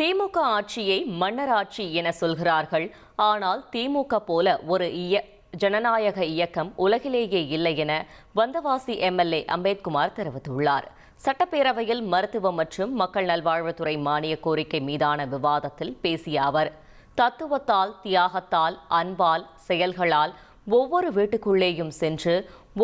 திமுக ஆட்சியை மன்னர் ஆட்சி என சொல்கிறார்கள். ஆனால் திமுக போல ஒரு இய ஜனநாயக இயக்கம் உலகிலேயே இல்லை என வந்தவாசி எம்எல்ஏ அம்பேத்குமார் தெரிவித்துள்ளார். சட்டப்பேரவையில் மருத்துவம் மற்றும் மக்கள் நல்வாழ்வுத்துறை மானிய கோரிக்கை மீதான விவாதத்தில் பேசிய அவர் தத்துவத்தால் தியாகத்தால் அன்பால் செயல்களால் ஒவ்வொரு வீட்டுக்குள்ளேயும் சென்று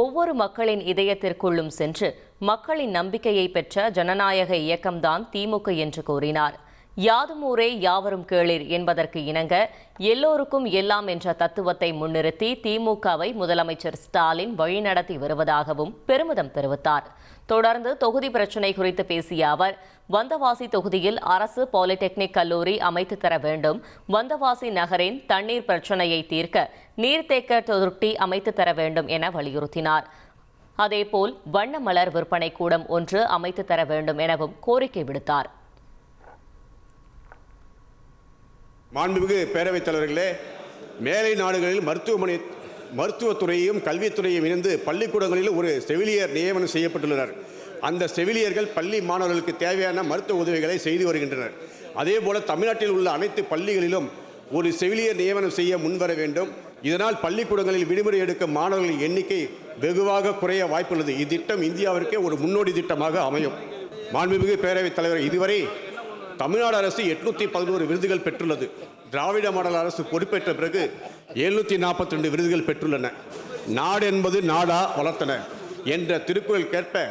ஒவ்வொரு மக்களின் இதயத்திற்குள்ளும் சென்று மக்களின் நம்பிக்கையை பெற்ற ஜனநாயக இயக்கம்தான் திமுக என்று கூறினார். யாதும் ஊரே யாவரும் கேளிர் என்பதற்கு இணங்க எல்லோருக்கும் எல்லாம் என்ற தத்துவத்தை முன்னிறுத்தி திமுகவை முதலமைச்சர் ஸ்டாலின் வழிநடத்தி வருவதாகவும் பெருமிதம் தெரிவித்தார். தொடர்ந்து தொகுதி பிரச்சினை குறித்து பேசிய அவர் வந்தவாசி தொகுதியில் அரசு பாலிடெக்னிக் கல்லூரி அமைத்து தர வேண்டும். வந்தவாசி நகரின் தண்ணீர் பிரச்சினையை தீர்க்க நீர்த்தேக்க தொட்டி அமைத்து தர வேண்டும் என வலியுறுத்தினார். அதேபோல் வண்ண மலர் விற்பனை கூடம் ஒன்று அமைத்து தர வேண்டும் எனவும் கோரிக்கை விடுத்தார். மாண்புமிகு பேரவைத் தலைவர்களே மேலை நாடுகளில் மருத்துவமனை மருத்துவத்துறையையும் கல்வித்துறையும் இணைந்து பள்ளிக்கூடங்களில் ஒரு செவிலியர் நியமனம் செய்யப்பட்டுள்ளனர். அந்த செவிலியர்கள் பள்ளி மாணவர்களுக்கு தேவையான மருத்துவ உதவிகளை செய்து வருகின்றனர். அதே போல் தமிழ்நாட்டில் உள்ள அனைத்து பள்ளிகளிலும் ஒரு செவிலியர் நியமனம் செய்ய முன்வர வேண்டும். இதனால் பள்ளிக்கூடங்களில் விடுமுறை எடுக்கும் மாணவர்களின் எண்ணிக்கை வெகுவாக குறைய வாய்ப்புள்ளது. இத்திட்டம் இந்தியாவிற்கே ஒரு முன்னோடி திட்டமாக அமையும். மாண்புமிகு பேரவைத் தலைவர் இதுவரை தமிழ்நாடு அரசு எட்நூற்றி பதினோரு விருதுகள் பெற்றுள்ளது. திராவிட மாடல் அரசு பொறுப்பேற்ற பிறகு எழுநூத்தி நாற்பத்தி ரெண்டு விருதுகள் பெற்றுள்ளன. நாடு என்பது நாடா வளர்த்தன என்ற திருக்குறள் கேட்ப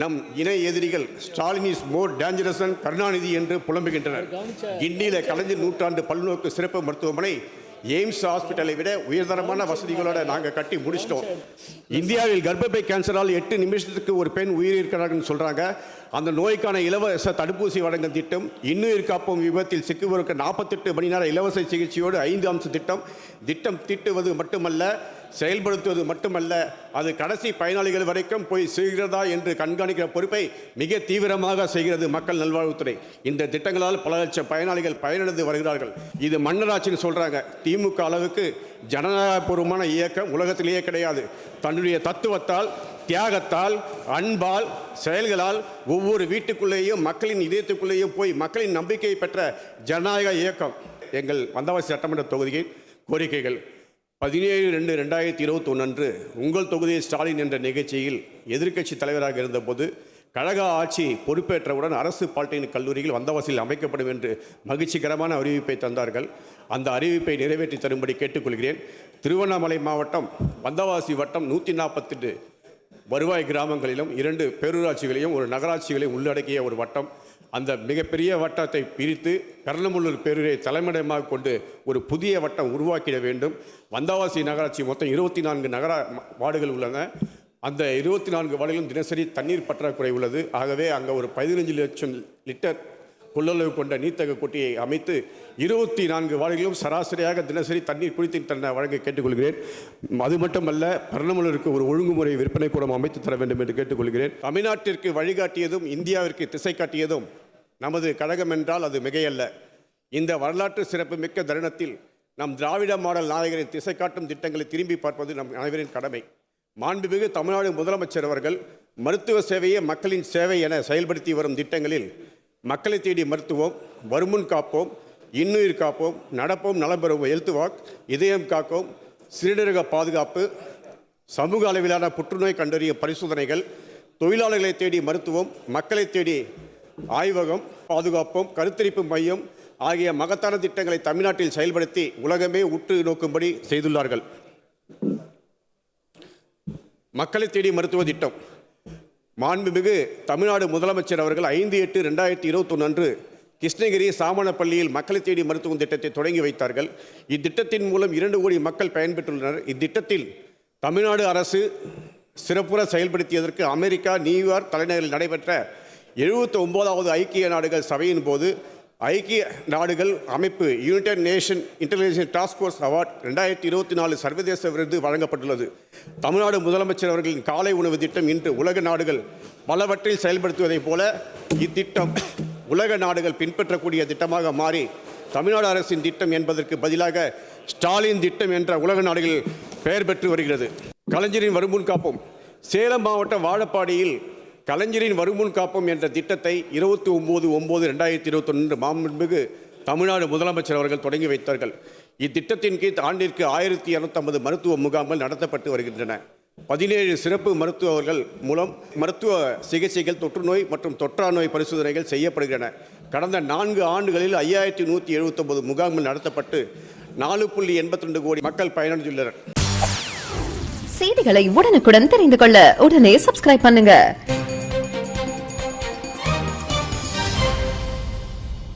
நம் இணை எதிரிகள் Stalin is more dangerous and Karunanidhi என்று புலம்புகின்றனர். கிண்டியில் கலைஞர் நூற்றாண்டு பல்நோக்கு சிறப்பு மருத்துவமனை எய்ம்ஸ் ஹாஸ்பிட்டலை விட உயர்தரமான வசதிகளோட நாங்கள் கட்டி முடிச்சிட்டோம். இந்தியாவில் கர்ப்பப்பை கேன்சரால் எட்டு நிமிஷத்துக்கு ஒரு பெண் உயிரிழக்கிறாங்கன்னு சொல்கிறாங்க அந்த நோய்க்கான இலவச தடுப்பூசி வழங்கும் திட்டம் இன்னுயிர் காப்போம் விபத்தில் சிக்குவோருக்கு நாற்பத்தெட்டு மணி நேர இலவச சிகிச்சையோடு ஐந்து அம்ச திட்டம். திட்டம் திட்டுவது மட்டுமல்ல செயல்படுத்துவது மட்டுமல்ல அது கடைசி பயனாளிகள் வரைக்கும் போய் செய்கிறதா என்று கண்காணிக்கிற பொறுப்பை மிக தீவிரமாக செய்கிறது மக்கள் நல்வாழ்வுத்துறை. இந்த திட்டங்களால் பல லட்சம் பயனாளிகள் பயனடைந்து வருகிறார்கள். இது மன்னராட்சின்னு சொல்கிறாங்க திமுக அளவுக்கு ஜனநாயகபூர்வமான இயக்கம் உலகத்திலேயே கிடையாது. தன்னுடைய தத்துவத்தால் தியாகத்தால் அன்பால் செயல்களால் ஒவ்வொரு வீட்டுக்குள்ளேயும் மக்களின் இதயத்துக்குள்ளேயும் போய் மக்களின் நம்பிக்கையை பெற்ற ஜனநாயக இயக்கம். எங்கள் வந்தவாசி சட்டமன்ற தொகுதியின் கோரிக்கைகள். பதினேழு ரெண்டு ரெண்டாயிரத்தி இருபத்தி அன்று உங்கள் தொகுதி ஸ்டாலின் என்ற நிகழ்ச்சியில் எதிர்க்கட்சி தலைவராக இருந்தபோது கழக ஆட்சி பொறுப்பேற்றவுடன் அரசு பாலிடெக்னிக் கல்லூரியில் வந்தவாசியில் அமைக்கப்படும் என்று மகிழ்ச்சிகரமான அறிவிப்பை தந்தார்கள். அந்த அறிவிப்பை நிறைவேற்றி தரும்படி கேட்டுக்கொள்கிறேன். திருவண்ணாமலை மாவட்டம் வந்தவாசி வட்டம் நூற்றி நாற்பத்தெட்டு வருவாய் கிராமங்களிலும் இரண்டு பேரூராட்சிகளையும் ஒரு நகராட்சிகளையும் உள்ளடக்கிய ஒரு வட்டம். அந்த மிகப்பெரிய வட்டத்தை பிரித்து கர்ணமுள்ளூர் பேரூரை தலைமையிடமாக கொண்டு ஒரு புதிய வட்டம் உருவாக்கிட வேண்டும். வந்தாவாசி நகராட்சி மொத்தம் இருபத்தி நான்கு நகர வார்டுகள் உள்ளன. அந்த இருபத்தி நான்கு வார்டுகளும் தினசரி தண்ணீர் பற்றாக்குறை உள்ளது. ஆகவே அங்கே ஒரு பதினஞ்சு லட்சம் லிட்டர் கொள்ளளவு கொண்ட நீர்த்தக கொட்டியை அமைத்து இருபத்தி நான்கு வார்டுகளிலும் சராசரியாக தினசரி தண்ணீர் குடித்து தன்னை வழங்க கேட்டுக்கொள்கிறேன். அது மட்டுமல்ல பரணமலருக்கு ஒரு ஒழுங்குமுறை விற்பனை கூடம் அமைத்து தர வேண்டும் என்று கேட்டுக்கொள்கிறேன். தமிழ்நாட்டிற்கு வழிகாட்டியதும் இந்தியாவிற்கு திசை காட்டியதும் நமது கழகம் என்றால் அது மிகையல்ல. இந்த வரலாற்று சிறப்பு மிக்க தருணத்தில் நம் திராவிட மாடல் நாயகரின் திசை காட்டும் திட்டங்களை திரும்பி பார்ப்பது நம் அனைவரின் கடமை. மாண்புமிகு தமிழ்நாடு முதலமைச்சர் அவர்கள் மருத்துவ சேவையே மக்களின் சேவை என செயல்படுத்தி வரும் திட்டங்களில் மக்களை தேடி மருத்துவம் வருமுன் காப்போம் இன்னுயிர் காப்போம் நடப்போம் நலம் பெறுவோம் ஹெல்த் வாக் இதயம் காப்போம் சிறுநீரக பாதுகாப்பு சமூக அளவிலான புற்றுநோய் கண்டறிய பரிசோதனைகள் தொழிலாளர்களை தேடி மருத்துவம் மக்களை தேடி ஆய்வகம் பாதுகாப்போம் கருத்தரிப்பு மையம் ஆகிய மகத்தான திட்டங்களை தமிழ்நாட்டில் செயல்படுத்தி உலகமே உற்று நோக்கும்படி செய்துள்ளார்கள். மக்களை தேடி மருத்துவ திட்டம். மாண்புமிகு தமிழ்நாடு முதலமைச்சர் அவர்கள் ஐந்து எட்டு ரெண்டாயிரத்தி இருபத்தொன்று அன்று கிருஷ்ணகிரி சாமணப்பள்ளியில் மக்களை தேடி மருத்துவம் திட்டத்தை தொடங்கி வைத்தார்கள். இத்திட்டத்தின் மூலம் இரண்டு கோடி மக்கள் பயன்பெற்றுள்ளனர். இத்திட்டத்தில் தமிழ்நாடு அரசு சிறப்புற செயல்படுத்தியதற்கு அமெரிக்கா நியூயார்க் தலைநகரில் நடைபெற்ற எழுபத்தி ஒன்பதாவது ஐக்கிய நாடுகள் சபையின் போது ஐக்கிய நாடுகள் அமைப்பு United Nation International Task Force Award ரெண்டாயிரத்தி இருபத்தி நாலு சர்வதேச விருது வழங்கப்பட்டுள்ளது. தமிழ்நாடு முதலமைச்சர் அவர்களின் காலை உணவு திட்டம் இன்று உலக நாடுகள் பலவற்றில் செயல்படுத்துவதைப் போல இத்திட்டம் உலக நாடுகள் பின்பற்றக்கூடிய திட்டமாக மாறி தமிழ்நாடு அரசின் திட்டம் என்பதற்கு பதிலாக ஸ்டாலின் திட்டம் என்ற உலக நாடுகளில் பெயர் பெற்று வருகிறது. கலைஞரின் வருமுன் காப்போம். சேலம் மாவட்டம் வாழப்பாடியில் கலைஞரின் வருமுன் காப்போம் என்ற திட்டத்தை இருபத்தி ஒம்பது ஒம்பது ரெண்டாயிரத்தி இருபத்தொன்று மாண்புமிகு தமிழ்நாடு முதலமைச்சர் அவர்கள் தொடங்கி வைத்தார்கள். இத்திட்டத்தின் கீழ் ஆண்டிற்கு ஆயிரத்தி இரநூத்தம்பது மருத்துவ முகாம்கள் நடத்தப்பட்டு வருகின்றன. பதினேழு சிறப்பு மருத்துவர்கள் மூலம் மருத்துவ சிகிச்சைகள் தொற்றுநோய் மற்றும் தொற்றா நோய் பரிசோதனைகள் செய்யப்படுகின்றன. கடந்த நான்கு ஆண்டுகளில் ஐயாயிரத்தி நூற்றி எழுபத்தொம்பது முகாம்கள் நடத்தப்பட்டு நாலு புள்ளி எண்பத்தி ரெண்டு கோடி மக்கள் பயனடைந்துள்ளனர். செய்திகளை உடனுக்குடன் தெரிந்து கொள்ள உடனே சப்ஸ்கிரைப் பண்ணுங்க.